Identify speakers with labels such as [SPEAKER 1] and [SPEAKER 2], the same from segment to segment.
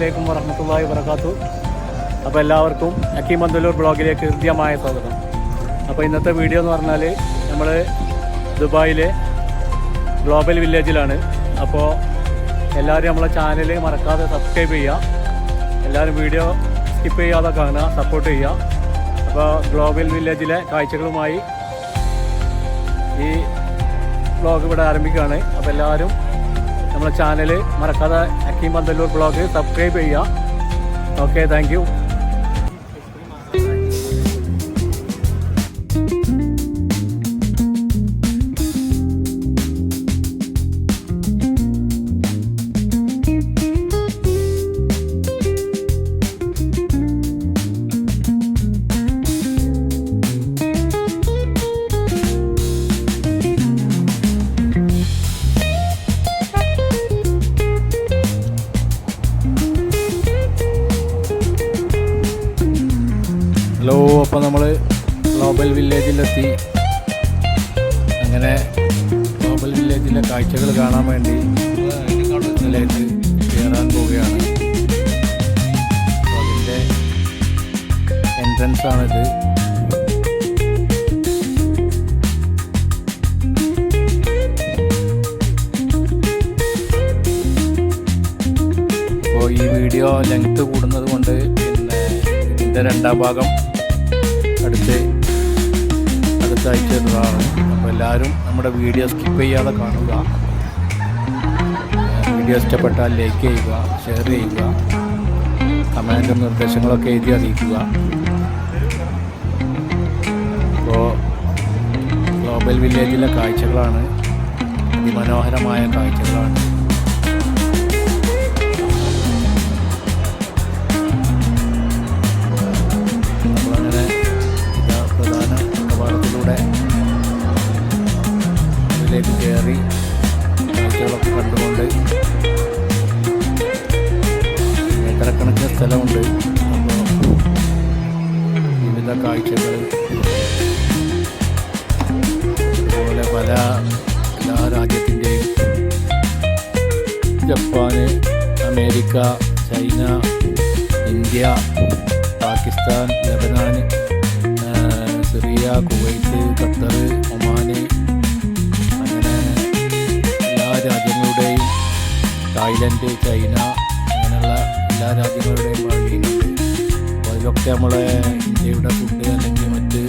[SPEAKER 1] വലൈക്കും വറഹമത്തല്ലാഹി വബർക്കാത്തു അപ്പോൾ എല്ലാവർക്കും അക്കീം മന്ദലൂർ ബ്ലോഗിലേക്ക് ഹൃദ്യമായ സ്വാഗതം. അപ്പോൾ ഇന്നത്തെ വീഡിയോ എന്ന് പറഞ്ഞാൽ നമ്മൾ ദുബായിലെ ഗ്ലോബൽ വില്ലേജിലാണ്. അപ്പോൾ എല്ലാവരും നമ്മളെ ചാനൽ മറക്കാതെ സബ്സ്ക്രൈബ് ചെയ്യുക എല്ലാവരും വീഡിയോ സ്കിപ്പ് ചെയ്യാതെ കാണുക സപ്പോർട്ട് ചെയ്യുക അപ്പോൾ ഗ്ലോബൽ വില്ലേജിലെ കാഴ്ചകളുമായി ഈ ബ്ലോഗ് ഇവിടെ ആരംഭിക്കുകയാണ്. അപ്പോൾ എല്ലാവരും നമ്മുടെ ചാനൽ മറക്കാതെ അക്കീം പന്തല്ലൂർ ബ്ലോഗ് സബ്സ്ക്രൈബ് ചെയ്യുക. ഓക്കെ താങ്ക് അങ്ങനെ ഗ്ലോബൽ വില്ലേജിലെ കാഴ്ചകൾ കാണാൻ വേണ്ടി ഇതിലേക്ക് കയറാൻ പോവുകയാണ്. അതിന്റെ എൻട്രൻസ് ആണിത്. അപ്പോൾ ഈ വീഡിയോ ലെങ്ത് കൂടുന്നത് കൊണ്ട് പിന്നെ ഇതിന്റെ രണ്ടാം ഭാഗം അടുത്ത് അടുത്ത എന്നതാണ് എല്ലാവരും നമ്മുടെ വീഡിയോ സ്കിപ്പ് ചെയ്യാതെ കാണുക. വീഡിയോ ഇഷ്ടപ്പെട്ടാൽ ലൈക്ക് ചെയ്യുക ഷെയർ ചെയ്യുക കമന്റും നിർദ്ദേശങ്ങളൊക്കെ എഴുതി അറിയിക്കുക. അപ്പോൾ ഗ്ലോബൽ വില്ലേജിലെ കാഴ്ചകളാണ് അതിമനോഹരമായ കാഴ്ചകളാണ്. Pakistan Lebanon Syria Kuwait Qatar Oman അങ്ങനെ എല്ലാ രാജ്യങ്ങളുടെയും തായ്ലൻഡ് ചൈന അങ്ങനെയുള്ള എല്ലാ രാജ്യങ്ങളുടെയും വഴിയുണ്ട് അതിലൊക്കെ നമ്മളെ ഇന്ത്യയുടെ ഫുഡ് അല്ലെങ്കിൽ മറ്റ്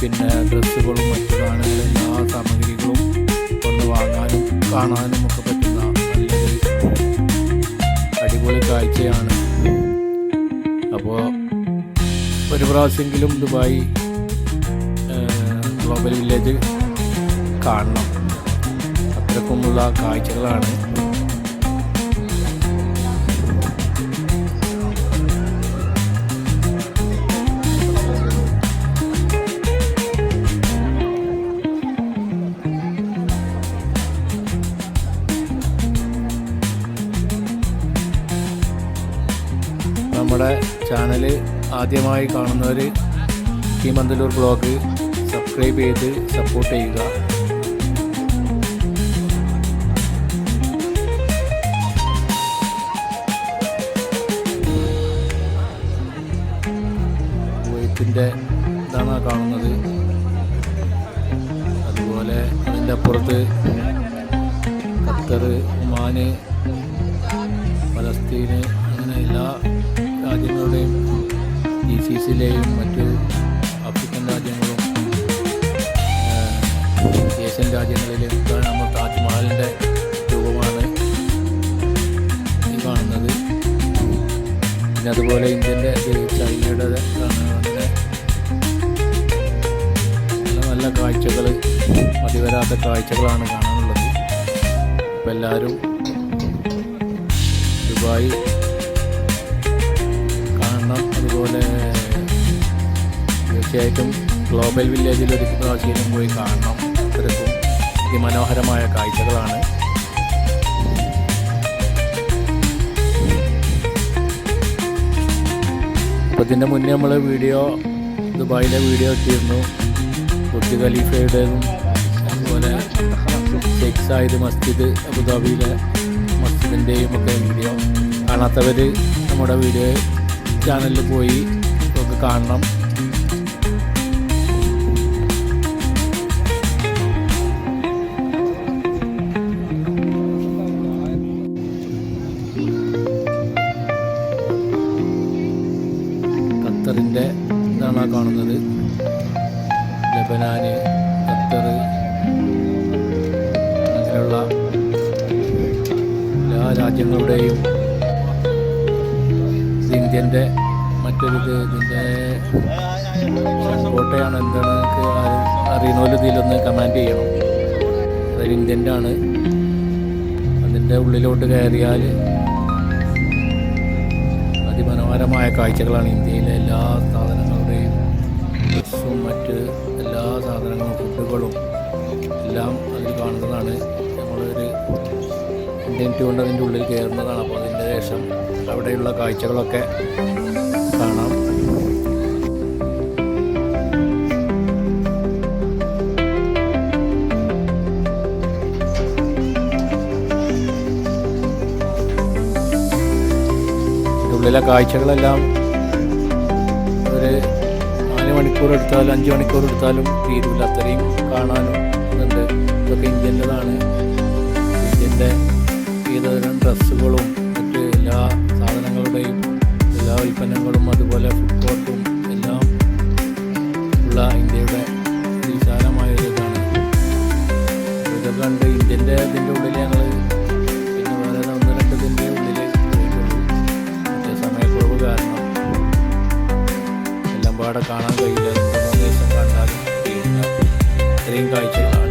[SPEAKER 1] പിന്നെ ഡ്രസ്സുകളും മറ്റു സാധനങ്ങളും എല്ലാ സാമഗ്രികളും ഒന്ന് വാങ്ങാനും കാണാനും ഒക്കെ പറ്റുന്ന നല്ലൊരു അടിപൊളി കാഴ്ചയാണ് അപ്പോൾ ഒരു പ്രാവശ്യമെങ്കിലും ദുബായി ഗ്ലോബൽ വില്ലേജ് കാണണം. അത്രക്കുമുള്ള കാഴ്ചകളാണ് നമ്മുടെ ചാനൽ ആദ്യമായി കാണുന്നവർ ഈ മന്തലൂർ ബ്ലോഗ് സബ്സ്ക്രൈബ് ചെയ്ത് സപ്പോർട്ട് ചെയ്യുക. കുവൈത്തിന്റെ ഇതാണ് കാണുന്നത്. അതുപോലെ അതിന്റെ അപ്പുറത്ത് ഖത്തർ ഒമാന് പലസ്തീന് അങ്ങനെ എല്ലാ രാജ്യങ്ങളുടെയും ജി സി സിയിലെയും മറ്റ് ആഫ്രിക്കൻ രാജ്യങ്ങളും ഏഷ്യൻ രാജ്യങ്ങളിലും നമ്മൾ താജ്മഹലിന്റെ രൂപമാണ് ഈ കാണുന്നത്. പിന്നെ അതുപോലെ ഇന്ത്യന്റെ ചൈനയുടെ അങ്ങനെ നല്ല നല്ല കാഴ്ചകൾ മതിവരാത്ത കാഴ്ചകളാണ് കാണാനുള്ളത്. അപ്പോൾ എല്ലാവരും ദുബായ് കാണണം. അതുപോലെ തീർച്ചയായിട്ടും ഗ്ലോബൽ വില്ലേജിൽ ഒരു പ്രാവശ്യം പോയി കാണണം. അത്രയ്ക്കും അതിമനോഹരമായ കാഴ്ചകളാണ്. അപ്പോൾ ഇതിന്റെ മുന്നേ നമ്മൾ വീഡിയോ ദുബായിലെ വീഡിയോ ഇട്ടിരുന്നു. ബുർജ് ഖലീഫയുടേതും അതുപോലെ ഷെയ്ഖ് സായിദ് മസ്ജിദ് അബുദാബിയിലെ മസ്ജിദിന്റെയും ഒക്കെ വീഡിയോ. കാണാത്തവർ നമ്മുടെ വീഡിയോ ചാനലിൽ പോയി ഒക്കെ കാണണം. ഖത്തറിന്റെ ഇതാണ് കാണുന്നത്. ലബനാന് ഖത്തർ അങ്ങനെയുള്ള എല്ലാ രാജ്യങ്ങളുടെയും ഇന്ത്യന്റെ മറ്റൊരു ഇത് ഇതിന്റെ കോട്ടയാണ് എന്താണ് ആരും ഇതിലൊന്ന് കമാൻഡ് ചെയ്യണം. അതൊരു ഇന്ത്യന്റെ ആണ് അതിന്റെ ഉള്ളിലോട്ട് കയറിയാൽ അതിമനോഹരമായ കാഴ്ചകളാണ് ഇന്ത്യയിലെ എല്ലാ സാധനങ്ങളുടെയും ഡ്രസ്സും മറ്റ് എല്ലാ സാധനങ്ങളും ഫുഡുകളും എല്ലാം അതിൽ കാണുന്നതാണ്. നമ്മളൊരു ഇന്ത്യൻ കൊണ്ട് അതിന്റെ ഉള്ളിൽ കയറുന്നതാണ്. അപ്പോൾ അതിന്റെ ശേഷം അവിടെയുള്ള കാഴ്ചകളൊക്കെ കാണാം. ഉള്ളിലെ കാഴ്ചകളെല്ലാം ഒരു നാല് മണിക്കൂർ എടുത്താലും അഞ്ച് മണിക്കൂർ എടുത്താലും തീരില്ല അത്രയും കാണാനും ഉണ്ട് ഇതൊക്കെ ഇന്ത്യന്റെതാണ്. ഇന്ത്യന്റെ വിവിധതരം ഡ്രസ്സുകളും മറ്റ് എല്ലാ സാധനങ്ങളുടെയും എല്ലാ ഉൽപ്പന്നങ്ങളും അതുപോലെ ഫുഡ് കോർട്ടും എല്ലാം ഉള്ള ഇന്ത്യയുടെ വിശാലമായ ഒരു ഇതാണ്. ഇതൊക്കെ കണ്ട് ഇന്ത്യന്റെ ഇതിന്റെ ഉള്ളിൽ ഞങ്ങൾ പിന്നെ വേറെ ഒന്ന് രണ്ടതിന്റെ ഉള്ളിൽ സമയക്കുറവ് കാരണം എല്ലാം പാടെ കാണാൻ കഴിയില്ല. ദിവസം കണ്ടാലും ഇത്രയും കാഴ്ചകളാണ്.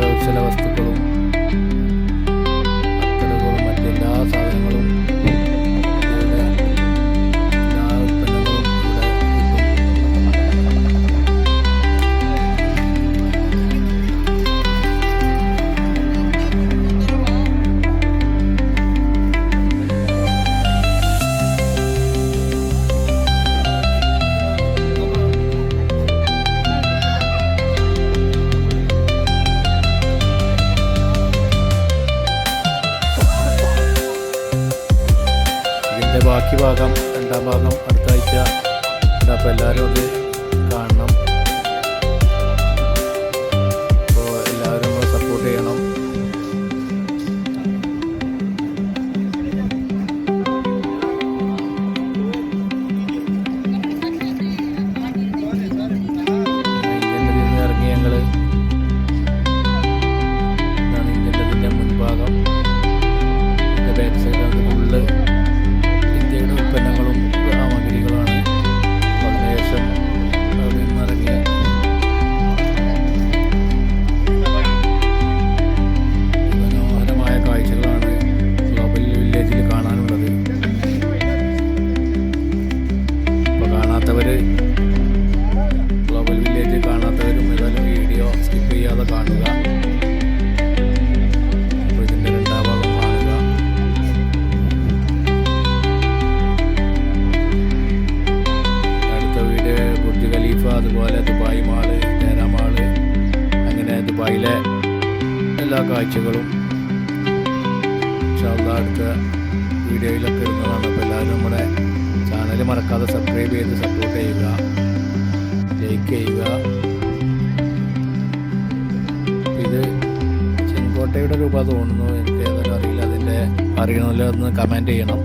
[SPEAKER 1] ഡ്രസ്സുകളും ഭാഗം രണ്ടാം ഭാഗം അടുത്ത ആഴ്ച. അപ്പോൾ എല്ലാവരും അത് അടുത്ത വീഡിയോയിലൊക്കെ ഇടുന്നതാണ് അപ്പോൾ എല്ലാവരും നമ്മുടെ ചാനൽ മറക്കാതെ സബ്സ്ക്രൈബ് ചെയ്ത് സപ്പോർട്ട് ചെയ്യുക. ലൈക്ക് ചെയ്യുക. ഇത് ചെങ്കോട്ടയുടെ രൂപ തോന്നുന്നു. എനിക്ക് ഏതായാലും അറിയില്ല. അതിന്റെ അറിയണമല്ലോ ഒന്ന് കമന്റ് ചെയ്യണം.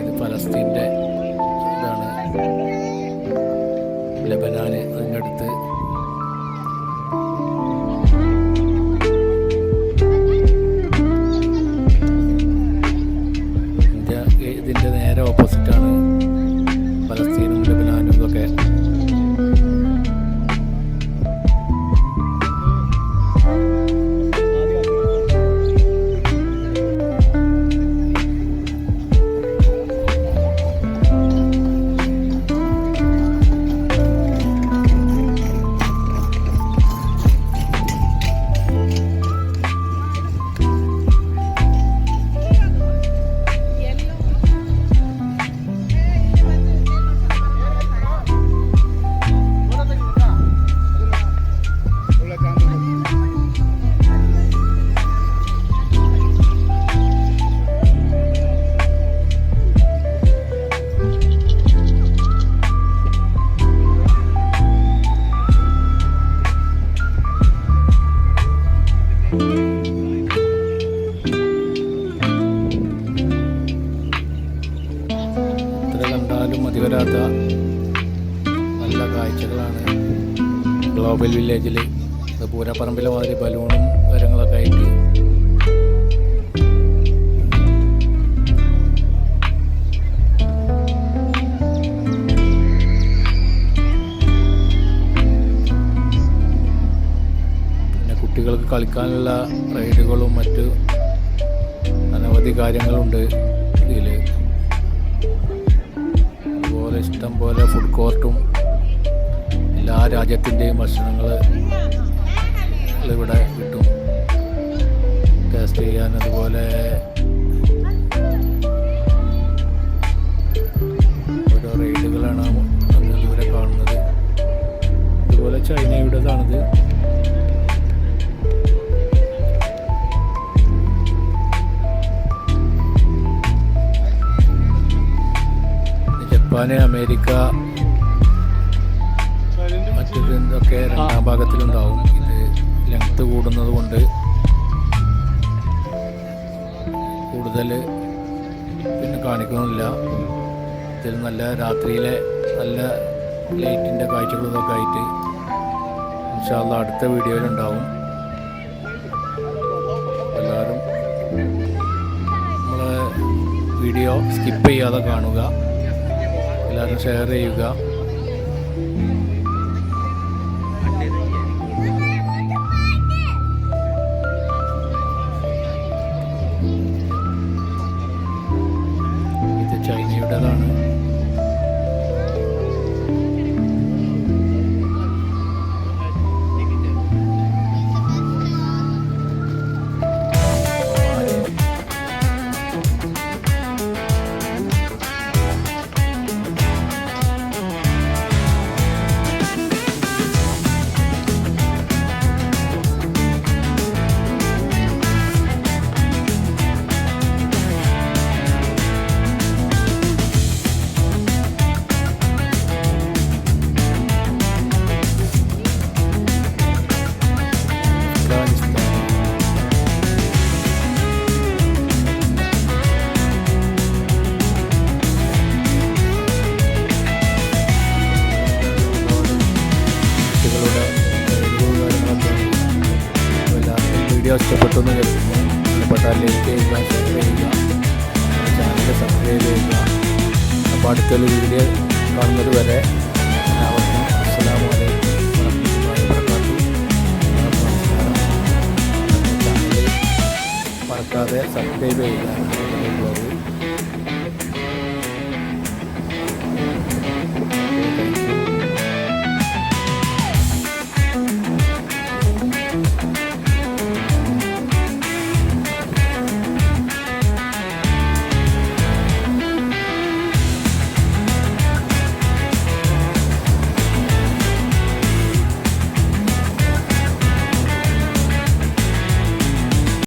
[SPEAKER 1] ഇത് വില്ലേജിൽ പൂരപ്പറമ്പിലെ മാതിരി ബലൂണും കാര്യങ്ങളൊക്കെ ആയിട്ട്. പിന്നെ കുട്ടികൾക്ക് കളിക്കാനുള്ള റൈഡുകളും മറ്റ് അനവധി കാര്യങ്ങളുണ്ട് ഇതിൽ അതുപോലെ ഇഷ്ടം പോലെ ഫുഡ് കോർട്ടും എല്ലാ രാജ്യത്തിന്റെയും ഭക്ഷണങ്ങൾ ഇവിടെ കിട്ടും. ടേസ്റ്റ് ചെയ്യാൻ അതുപോലെ ഓരോ റൈഡുകളാണ് അങ്ങനെ ദൂരെ കാണുന്നത്. അതുപോലെ ചൈനയുടേതാണിത് ജപ്പാന് അമേരിക്ക ഇതൊക്കെ രണ്ടാം ഭാഗത്തിലുണ്ടാവും. ഇത് ലെങ്ത് കൂടുന്നത് കൊണ്ട് കൂടുതൽ പിന്നെ കാണിക്കുന്നില്ല ഇതിൽ നല്ല രാത്രിയിലെ നല്ല ലൈറ്റിന്റെ കാഴ്ചകളൊക്കെ ആയിട്ട് ഇൻഷാല്ല അടുത്ത വീഡിയോയിലുണ്ടാവും. എല്ലാവരും നമ്മളെ വീഡിയോ സ്കിപ്പ് ചെയ്യാതെ കാണുക. എല്ലാവരും ഷെയർ ചെയ്യുക.